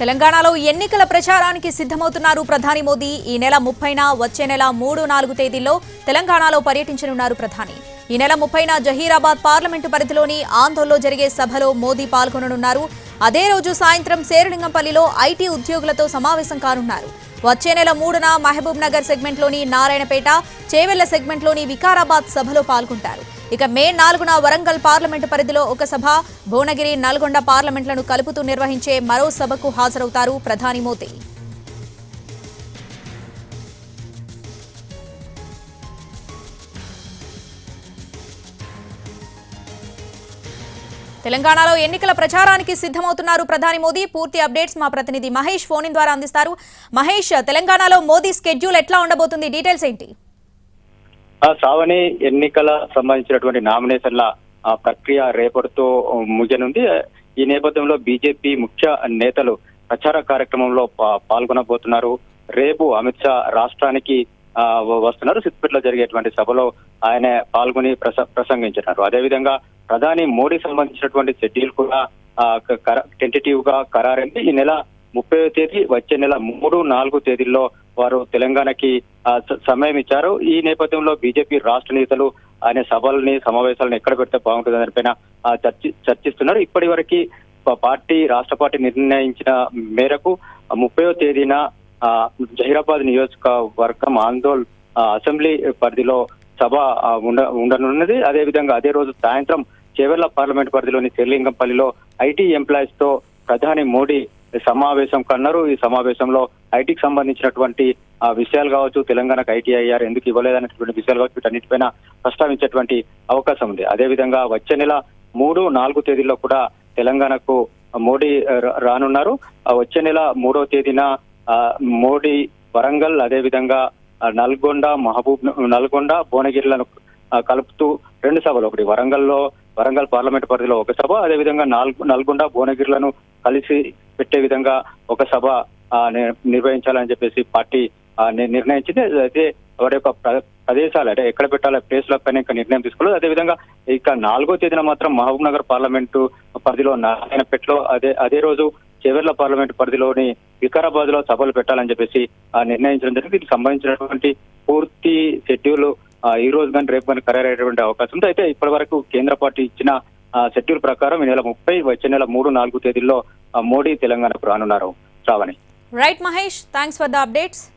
తెలంగాణలో ఎన్నికల ప్రచారానికి సిద్ధమవుతున్నారు ప్రధాని మోదీ. ఈ నెల ముప్పైన వచ్చే నెల మూడు నాలుగు తేదీల్లో తెలంగాణలో పర్యటించనున్నారు ప్రధాని. ఈ నెల ముప్పైన జహీరాబాద్ పార్లమెంటు పరిధిలోని ఆందోళనలో జరిగే సభలో మోదీ పాల్గొననున్నారు. అదే రోజు సాయంత్రం శేరులింగంపల్లిలో ఐటీ ఉద్యోగులతో సమావేశం కానున్నారు. వచ్చే నెల మూడున మహబూబ్ నగర్ సెగ్మెంట్లోని నారాయణపేట చేవెళ్ళ సెగ్మెంట్లోని వికారాబాద్ సభలో పాల్గొంటారు. ఇక మే నాలుగున వరంగల్ పార్లమెంటు పరిధిలో ఒక సభ. భువనగిరి నల్గొండ పార్లమెంట్లను కలుపుతూ నిర్వహించే మరో సభకు హాజరవుతారు ప్రధాని మోదీ. తెలంగాణలో ఎన్నికల ప్రచారానికి సిద్ధమవుతున్నారు ప్రధాని మోదీ. పూర్తి అప్డేట్స్ మా ప్రతినిధి మహేష్ ఫోన్ ద్వారా అందిస్తారు. మహేష్ తెలంగాణలో మోదీ స్కెడ్యూల్ ఎట్లా ఉండబోతుంది? డీటెయిల్స్ ఏంటి? శ్రావణి ఎన్నికల సంబంధించినటువంటి నామినేషన్ల ఆ, ప్రక్రియ రేపటితో ముగియనుంది. ఈ నేపథ్యంలో బీజేపీ ముఖ్య నేతలు ప్రచార కార్యక్రమంలో పాల్గొనబోతున్నారు. రేపు అమిత్ షా రాష్ట్రానికి వస్తున్నారు. సిద్దిపేటలో జరిగేటువంటి సభలో ఆయన పాల్గొని ప్రస ప్రసంగించినారు అదేవిధంగా ప్రధాని మోడీ సంబంధించినటువంటి షెడ్యూల్ కూడా టెంటేటివ్గా ఖరారైంది. ఈ నెల ముప్పై తేదీ వచ్చే నెల మూడు నాలుగు తేదీల్లో వారు తెలంగాణకి సమయం ఇచ్చారు. ఈ నేపథ్యంలో బీజేపీ రాష్ట్ర నేతలు అనే సభల్ని సమావేశాలను ఎక్కడ పెడితే బాగుంటుంది దానిపైన చర్చి చర్చిస్తున్నారు. ఇప్పటి వరకు పార్టీ రాష్ట్ర పార్టీ నిర్ణయించిన మేరకు ముప్పయో తేదీన ఆ, జహీరాబాద్ నియోజకవర్గం ఆందోళ్ అసెంబ్లీ పరిధిలో సభ ఉండ ఉండనున్నది. అదేవిధంగా అదే రోజు సాయంత్రం చేవెళ్ళ పార్లమెంట్ పరిధిలోని శ్రీలింగంపల్లిలో ఐటీ ఎంప్లాయీస్తో ప్రధాని మోడీ సమావేశం కన్నారు. ఈ సమావేశంలో ఐటీకి సంబంధించినటువంటి ఆ, విషయాలు కావచ్చు తెలంగాణకు ఐటీఐఆర్ ఎందుకు ఇవ్వలేదనేటువంటి విషయాలు కావచ్చు వీటన్నిటిపైన ప్రస్తావించేటువంటి అవకాశం ఉంది. అదేవిధంగా వచ్చే నెల మూడు నాలుగు తేదీల్లో కూడా తెలంగాణకు మోడీ రానున్నారు. ఆ, వచ్చే నెల మూడో తేదీన మోడీ వరంగల్ అదేవిధంగా నల్గొండ మహబూబ్ నల్గొండ భువనగిరిలను కలుపుతూ రెండు సభలు ఒకటి. వరంగల్లో వరంగల్ పార్లమెంట్ పరిధిలో ఒక సభ అదేవిధంగా నాలుగు నల్గొండ భువనగిరిలను కలిసి పెట్టే విధంగా ఒక సభ నిర్వహించాలని చెప్పేసి పార్టీ నిర్ణయించింది. అయితే వారి యొక్క ప్ర- ప్రదేశాలు అంటే ఎక్కడ పెట్టాలి ప్లేస్ల పైన ఇంకా నిర్ణయం తీసుకోలేదు. అదేవిధంగా ఇక నాలుగో తేదీన మాత్రం మహబూబ్ నగర్ పార్లమెంటు పరిధిలో నారాయణపేటలో అదే అదే రోజు చేవెళ్ళ పార్లమెంట్ పరిధిలోని వికారాబాద్లో సభలు పెట్టాలని చెప్పేసి ఆ, నిర్ణయించడం జరిగింది. దీనికి సంబంధించినటువంటి పూర్తి షెడ్యూల్ ఆ, ఈ రోజు కానీ రేపు కానీ ఖరారయ్యేటువంటి అవకాశం ఉంది. అయితే ఇప్పటి వరకు కేంద్ర పార్టీ ఇచ్చిన షెడ్యూల్ ప్రకారం ఈ నెల ముప్పై వచ్చే నెల మూడు నాలుగు తేదీల్లో మోడీ తెలంగాణకు రానున్నారు. Shravani. Right Mahesh, thanks for the updates.